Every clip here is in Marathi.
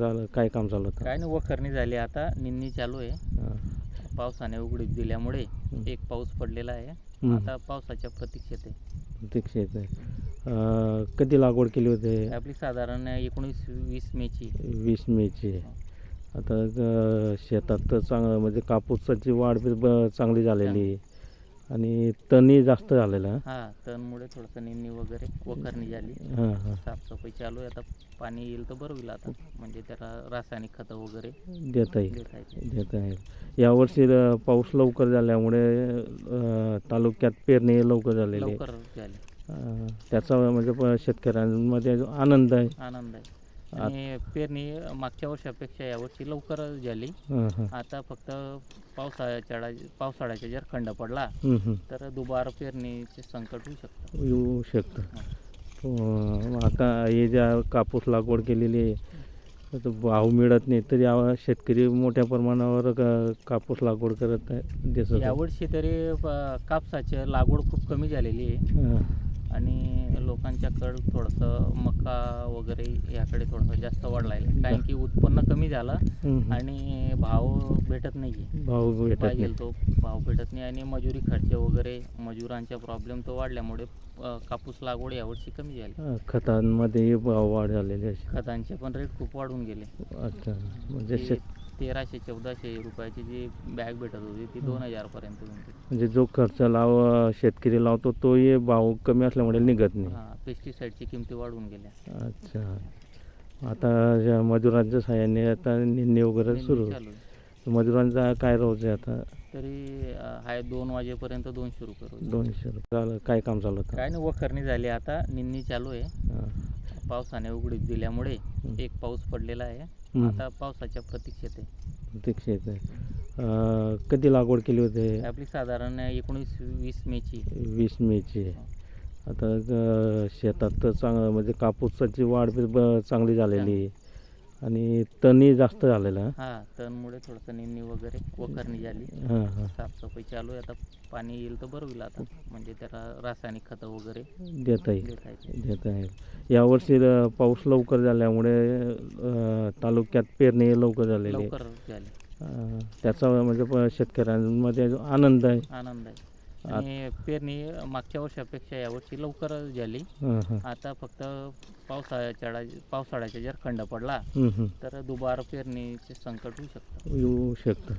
झालं काय काम चालू होतं? काय नाही वखरणी झाली. आता निन्नी चालू आहे. हां. पावसाने उघडीप दिल्यामुळे हं. एक पाऊस पडलेला आहे. हं. आता पावसाच्या प्रतीक्षेत आहे. प्रतीक्षेत आहे. कधी लागवड केली होती? आपली साधारण एकोणीस वीस मेची. वीस मेची. आता अं, शेतात तर चांगलं म्हणजे कापूसाची वाढ चांगली झालेली आहे. आणि तणही जास्त झालेला आहे. हा तणमुळे थोडंसं निन्नी वगैरे वखरणी झाली. हां हां. साफसफाई चालू आहे. आता पाणी येईल तर बरं होईल आता. म्हणजे त्याला रासायनिक खतं वगैरे देता येईल. देता येतील. देता येईल. यावर्षी अं, पाऊस लवकर झाल्यामुळे अं, तालुक्यात पेरणी लवकर झालेली आहे. लवकर झाली. अं, त्याचा म्हणजे प- शेतकऱ्यांमध्ये जो आनंद आहे. आनंद आहे. आणि पेरणी मागच्या वर्षापेक्षा यावर्षी लवकर झाली. आता फक्त पावसाळ्याच्या पावसाळ्याचा जर खंड पडला. तर दुबार पेरणीचे संकट होऊ शकतं. येऊ शकतं. आता हे ज्या कापूस लागवड केलेली आहे भाव मिळत नाही तरी शेतकरी मोठ्या प्रमाणावर कापूस लागवड करत आहे. यावर्षी तरी कापसाची लागवड खूप कमी झालेली आहे. आणि लोकांच्याकडं थोडंसं मका वगैरे याकडे थोडंसं जास्त वाढला आहे कारण की उत्पन्न कमी झालं. आणि भाव भेटत नाही आहे भाव भेटत तो भाव भेटत नाही आणि मजुरी खर्च वगैरे मजुरांचा प्रॉब्लेम तो वाढल्यामुळे कापूस लागवड यावर्षी कमी झाली. खतांमध्येही भाव वाढ झालेली खतांचे पण रेट खूप वाढून गेले. अच्छा म्हणजे तेराशे चौदाशे रुपयाची जी बॅग भेटत होती ती दोन हजारपर्यंत होती. म्हणजे जो खर्च लाव शेतकरी लावतो तोही भाव कमी असल्यामुळे निघत नाही. हां पेस्टिसाईडची किमती वाढून गेल्या. अच्छा. आता ज्या मजुरांच्या सहाय्याने आता निंदणी वगैरे सुरू. चालू आहे. मजुरांचा काय रोज आहे आता? तरी अ, आहे दोन वाजेपर्यंत दोनशे रुपये रोज. दोनशे रुपये. झालं काय काम चालू होतं काय नाही वखरणी झाली आता निन्नी चालू आहे. हां. पावसाने उघडीप दिल्यामुळे हं. एक पाऊस पडलेला आहे. हं. आता पावसाच्या प्रतीक्षेत आहे. प्रतीक्षेत आहे. कधी लागवड केली होती? आपली साधारण एकोणीस वीस मेची. वीस मेची. आहे आता अं, शेतात तर चांगलं म्हणजे कापूसाची वाढ बी ब- चांगली झालेली. आहे आणि तणही जास्त झालेला आहे. हा तणमुळे थोडंसं निन्नी वगैरे वखरणी झाली. हां हां. साफसफाई चालू आहे. आता पाणी येईल तर बरं होईल आता. म्हणजे त्याला रासायनिक खतं वगैरे देता येईल. देता येतील. देता येईल. यावर्षी अं, पाऊस लवकर झाल्यामुळे अं, तालुक्यात पेरणी लवकर झालेली आहे. लवकर झाली. अं, त्याचा म्हणजे प- शेतकऱ्यांमध्ये जो आनंद आहे. आनंद आहे. आणि पेरणी मागच्या वर्षापेक्षा यावर्षी लवकर झाली. आता फक्त पावसाळ्याच्या पावसाळ्याचा जर खंड पडला. तर दुबार पेरणीचे संकट होऊ शकतं. येऊ शकतं.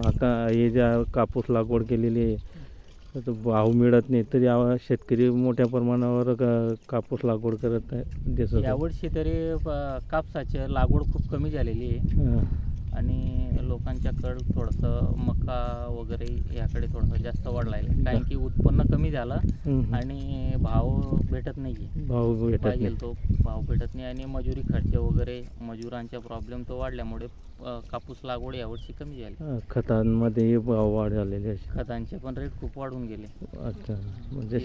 आता हे ज्या कापूस लागवड केलेली आहे भाव मिळत नाही तरी शेतकरी मोठ्या प्रमाणावर कापूस लागवड करत आहे. यावर्षी तरी कापसाची लागवड खूप कमी झालेली आहे. आणि लोकांच्याकडं थोडंसं मका वगैरे याकडे थोडंसं जास्त वाढला आहे कारण की उत्पन्न कमी झालं. आणि भाव भेटत नाही भाव भेटत पाहिजे नाही. तो भाव भेटत नाही आणि मजुरी खर्च वगैरे मजुरांचा प्रॉब्लेम तो वाढल्यामुळे कापूस लागवड यावर्षी कमी झाली. खतांमध्येही भाव वाढ झालेली खतांचे पण रेट खूप वाढून गेले. अच्छा म्हणजे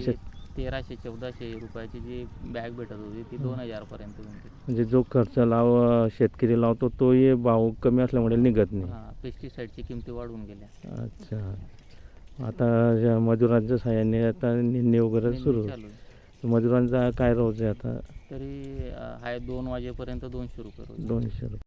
तेराशे चौदाशे रुपयाची जी बॅग भेटत होती ती दोन हजारपर्यंत होती. म्हणजे जो खर्च लाव शेतकरी लावतो तोही भाव कमी असल्यामुळे निघत नाही. हां पेस्टिसाईडची किमती वाढून गेल्या. अच्छा. आता मजुरांच्या सहाय्याने आता निंदणी वगैरे नेहमी सुरू. चालू आहे. मजुरांचा काय रोज आहे आता? तरी अ, आहे दोन वाजेपर्यंत दोनशे रुपये रोज. दोनशे रुपये.